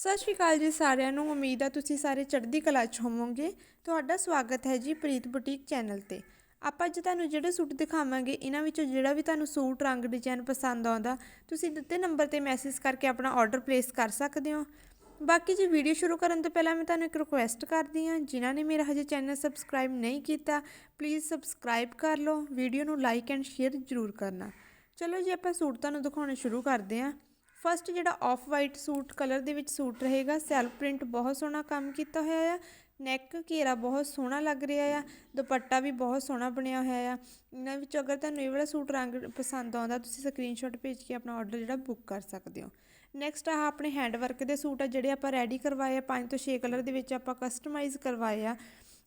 ਸਤਿ ਸ਼੍ਰੀ ਅਕਾਲ ਜੀ ਸਾਰਿਆਂ ਨੂੰ। ਉਮੀਦ ਆ ਤੁਸੀਂ ਸਾਰੇ ਚੜ੍ਹਦੀ ਕਲਾ 'ਚ ਹੋਵੋਗੇ। ਤੁਹਾਡਾ ਸਵਾਗਤ ਹੈ ਜੀ ਪ੍ਰੀਤ ਬੁਟੀਕ ਚੈਨਲ ਤੇ। ਆਪਾਂ ਅੱਜ ਤੁਹਾਨੂੰ ਜਿਹੜੇ ਸੂਟ ਦਿਖਾਵਾਂਗੇ, ਇਹਨਾਂ ਵਿੱਚੋਂ ਜਿਹੜਾ ਵੀ ਤੁਹਾਨੂੰ ਸੂਟ, ਰੰਗ, ਡਿਜ਼ਾਈਨ ਪਸੰਦ ਆਉਂਦਾ, ਤੁਸੀਂ ਦਿੱਤੇ ਨੰਬਰ ਤੇ ਮੈਸੇਜ ਕਰਕੇ ਆਪਣਾ ਆਰਡਰ ਪਲੇਸ ਕਰ ਸਕਦੇ ਹੋ। ਬਾਕੀ ਜੀ ਵੀਡੀਓ ਸ਼ੁਰੂ ਕਰਨ ਤੋਂ ਪਹਿਲਾਂ ਮੈਂ ਤੁਹਾਨੂੰ ਇੱਕ ਰਿਕੁਐਸਟ ਕਰਦੀ ਹਾਂ, ਜਿਨ੍ਹਾਂ ਨੇ ਮੇਰਾ ਹਜੇ ਚੈਨਲ ਸਬਸਕ੍ਰਾਈਬ ਨਹੀਂ ਕੀਤਾ ਪਲੀਜ਼ ਸਬਸਕ੍ਰਾਈਬ ਕਰ ਲਓ। ਵੀਡੀਓ ਨੂੰ ਲਾਈਕ ਐਂਡ ਸ਼ੇਅਰ ਜ਼ਰੂਰ ਕਰਨਾ। ਚਲੋ ਜੀ ਆਪਾਂ ਸੂਟ ਤੁਹਾਨੂੰ ਦਿਖਾਉਣੇ ਸ਼ੁਰੂ ਕਰਦੇ ਹਾਂ। ਫਸਟ ਜਿਹੜਾ ਆਫ ਵਾਈਟ ਸੂਟ ਕਲਰ ਦੇ ਵਿੱਚ ਸੂਟ ਰਹੇਗਾ। ਸੈਲਫ ਪ੍ਰਿੰਟ ਬਹੁਤ ਸੋਹਣਾ ਕੰਮ ਕੀਤਾ ਹੋਇਆ ਆ। ਨੈਕ ਘੇਰਾ ਬਹੁਤ ਸੋਹਣਾ ਲੱਗ ਰਿਹਾ ਆ। ਦੁਪੱਟਾ ਵੀ ਬਹੁਤ ਸੋਹਣਾ ਬਣਿਆ ਹੋਇਆ ਆ। ਇਹਨਾਂ ਵਿੱਚ ਅਗਰ ਤੁਹਾਨੂੰ ਇਹ ਵਾਲਾ ਸੂਟ ਰੰਗ ਪਸੰਦ ਆਉਂਦਾ, ਤੁਸੀਂ ਸਕਰੀਨਸ਼ਾਟ ਭੇਜ ਕੇ ਆਪਣਾ ਆਰਡਰ ਜਿਹੜਾ ਬੁੱਕ ਕਰ ਸਕਦੇ ਹੋ। ਨੈਕਸਟ ਆ ਆਪਣੇ ਹੈਂਡ ਵਰਕ ਦੇ ਸੂਟ ਆ, ਜਿਹੜੇ ਆਪਾਂ ਰੈਡੀ ਕਰਵਾਏ ਆ। 5 ਤੋਂ 6 ਕਲਰ ਦੇ ਵਿੱਚ ਆਪਾਂ ਕਸਟਮਾਈਜ਼ ਕਰਵਾਏ ਆ।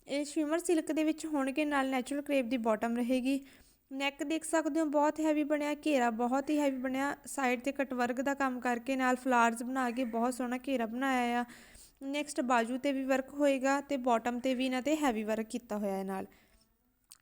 ਇਹ ਸ਼ਿਮਰ ਸਿਲਕ ਦੇ ਵਿੱਚ ਹੋਣਗੇ, ਨਾਲ ਨੈਚੁਰਲ ਕਰੇਪ ਦੀ ਬਾਟਮ ਰਹੇਗੀ। ਨੈਕ ਦੇਖ ਸਕਦੇ ਹੋ, ਬਹੁਤ ਹੈਵੀ ਬਣਿਆ, ਘੇਰਾ ਬਹੁਤ ਹੀ ਹੈਵੀ ਬਣਿਆ। ਸਾਈਡ ਤੇ ਕਟ ਵਰਕ ਦਾ ਕੰਮ ਕਰਕੇ ਨਾਲ ਫਲਾਰਸ ਬਣਾ ਕੇ ਬਹੁਤ ਸੋਹਣਾ ਘੇਰਾ ਬਣਾਇਆ ਆ। ਨੈਕਸਟ ਬਾਜੂ ਤੇ ਵੀ ਵਰਕ ਹੋਏਗਾ ਤੇ ਬਾਟਮ ਤੇ ਵੀ ਇਹਨਾਂ ਤੇ ਹੈਵੀ ਵਰਕ ਕੀਤਾ ਹੋਇਆ ਹੈ ਨਾਲ।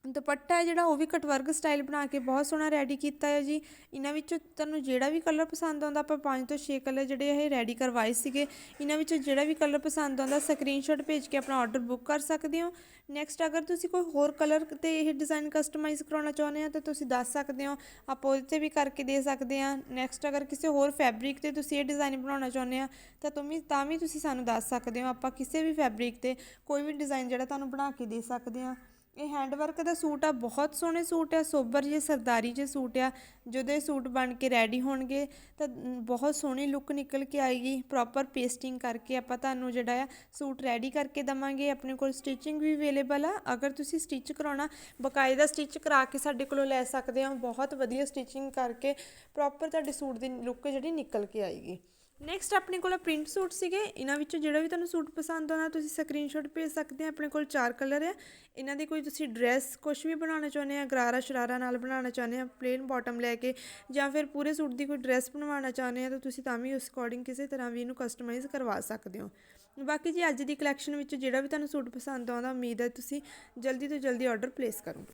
ਦੁਪੱਟਾ ਹੈ ਜਿਹੜਾ, ਉਹ ਵੀ ਕਟਵਰਕ ਸਟਾਈਲ ਬਣਾ ਕੇ ਬਹੁਤ ਸੋਹਣਾ ਰੈਡੀ ਕੀਤਾ ਹੈ ਜੀ। ਇਹਨਾਂ ਵਿੱਚੋਂ ਤੁਹਾਨੂੰ ਜਿਹੜਾ ਵੀ ਕਲਰ ਪਸੰਦ ਆਉਂਦਾ, ਆਪਾਂ 5 ਤੋਂ 6 ਕਲਰ ਜਿਹੜੇ ਇਹ ਰੈਡੀ ਕਰਵਾਏ ਸੀਗੇ। ਇਹਨਾਂ ਵਿੱਚੋਂ ਜਿਹੜਾ ਵੀ ਕਲਰ ਪਸੰਦ ਆਉਂਦਾ ਸਕਰੀਨਸ਼ਾਟ ਭੇਜ ਕੇ ਆਪਣਾ ਆਰਡਰ ਬੁੱਕ ਕਰ ਸਕਦੇ ਹੋ। ਨੈਕਸਟ ਅਗਰ ਤੁਸੀਂ ਕੋਈ ਹੋਰ ਕਲਰ ਤੇ ਇਹ ਡਿਜ਼ਾਈਨ ਕਸਟਮਾਈਜ਼ ਕਰਾਉਣਾ ਚਾਹੁੰਦੇ ਆ ਤਾਂ ਤੁਸੀਂ ਦੱਸ ਸਕਦੇ ਹੋ। ਆਪਾਂ ਉਹਦੇ ਤੇ ਵੀ ਕਰਕੇ ਦੇ ਸਕਦੇ ਆ ਨੈਕਸਟ ਅਗਰ ਕਿਸੇ ਹੋਰ ਫੈਬਰਿਕ ਤੇ ਤੁਸੀਂ ਇਹ ਡਿਜ਼ਾਈਨ ਬਣਾਉਣਾ ਚਾਹੁੰਦੇ ਆ ਤਾਂ ਤੁਸੀਂ ਤਾਂ ਵੀ ਤੁਸੀਂ ਸਾਨੂੰ ਦੱਸ ਸਕਦੇ ਹੋ। ਆਪਾਂ ਕਿਸੇ ਵੀ ਫੈਬਰਿਕ ਤੇ ਕੋਈ ਵੀ ਡਿਜ਼ਾਈਨ ਜਿਹੜਾ ਤੁਹਾਨੂੰ ਬਣਾ ਕੇ ਦੇ ਸਕਦੇ ਆ ਇਹ ਹੈਂਡ ਵਰਕ ਦਾ ਸੂਟ ਆ, ਬਹੁਤ ਸੋਹਣੇ ਸੂਟ ਆ, ਸੋਬਰ ਜੇ ਸਰਦਾਰੀ ਜੇ ਸੂਟ ਆ, ਜਦੋਂ ਇਹ ਸੂਟ ਬਣ ਕੇ ਰੈਡੀ ਹੋਣਗੇ, ਤਾਂ ਬਹੁਤ ਸੋਹਣੀ ਲੁੱਕ ਨਿਕਲ ਕੇ ਆਏਗੀ ਪ੍ਰੋਪਰ ਪੇਸਟਿੰਗ ਕਰਕੇ ਆਪਾਂ ਤੁਹਾਨੂੰ ਜਿਹੜਾ ਆ ਸੂਟ ਰੈਡੀ ਕਰਕੇ ਦਵਾਂਗੇ, ਆਪਣੇ ਕੋਲ ਸਟਿਚਿੰਗ ਵੀ ਅਵੇਲੇਬਲ ਆ, ਅਗਰ ਤੁਸੀਂ ਸਟਿਚ ਕਰਾਉਣਾ, ਬਕਾਇਦਾ ਸਟਿਚ ਕਰਾ ਕੇ ਸਾਡੇ ਕੋਲੋਂ ਲੈ ਸਕਦੇ ਹੋ, ਬਹੁਤ ਵਧੀਆ ਸਟਿਚਿੰਗ ਕਰਕੇ ਪ੍ਰੋਪਰ ਤੁਹਾਡੇ ਸੂਟ ਦੀ ਲੁੱਕ ਜਿਹੜੀ ਨਿਕਲ ਕੇ ਆਏਗੀ। ਨੈਕਸਟ ਆਪਣੇ ਕੋਲ ਪ੍ਰਿੰਟ ਸੂਟ ਸੀਗੇ। ਇਹਨਾਂ ਵਿੱਚੋਂ ਜਿਹੜਾ ਵੀ ਤੁਹਾਨੂੰ ਸੂਟ ਪਸੰਦ ਆਉਂਦਾ, ਤੁਸੀਂ ਸਕਰੀਨਸ਼ਾਟ ਭੇਜ ਸਕਦੇ ਆ। ਆਪਣੇ ਕੋਲ ਚਾਰ ਕਲਰ ਹੈ ਇਹਨਾਂ ਦੀ ਕੋਈ ਤੁਸੀਂ ਡਰੈਸ ਕੁਝ ਵੀ ਬਣਾਉਣਾ ਚਾਹੁੰਦੇ ਆ, ਗਰਾਰਾ ਸ਼ਰਾਰਾ ਨਾਲ ਬਣਾਉਣਾ ਚਾਹੁੰਦੇ ਆ ਪਲੇਨ ਬਾਟਮ ਲੈ ਕੇ, ਜਾਂ ਫਿਰ ਪੂਰੇ ਸੂਟ ਦੀ ਕੋਈ ਡਰੈਸ ਬਣਵਾਉਣਾ ਚਾਹੁੰਦੇ ਆ, ਤਾਂ ਤੁਸੀਂ ਤਾਂ ਵੀ ਉਸ ਅਕੋਰਡਿੰਗ ਕਿਸੇ ਤਰ੍ਹਾਂ ਵੀ ਇਹਨੂੰ ਕਸਟਮਾਈਜ਼ ਕਰਵਾ ਸਕਦੇ ਹੋ। ਬਾਕੀ ਜੀ ਅੱਜ ਦੀ ਕਲੈਕਸ਼ਨ ਵਿੱਚ ਜਿਹੜਾ ਵੀ ਤੁਹਾਨੂੰ ਸੂਟ ਪਸੰਦ ਆਉਂਦਾ, ਉਮੀਦ ਹੈ ਤੁਸੀਂ ਜਲਦੀ ਤੋਂ ਜਲਦੀ ਆਰਡਰ ਪਲੇਸ ਕਰੋ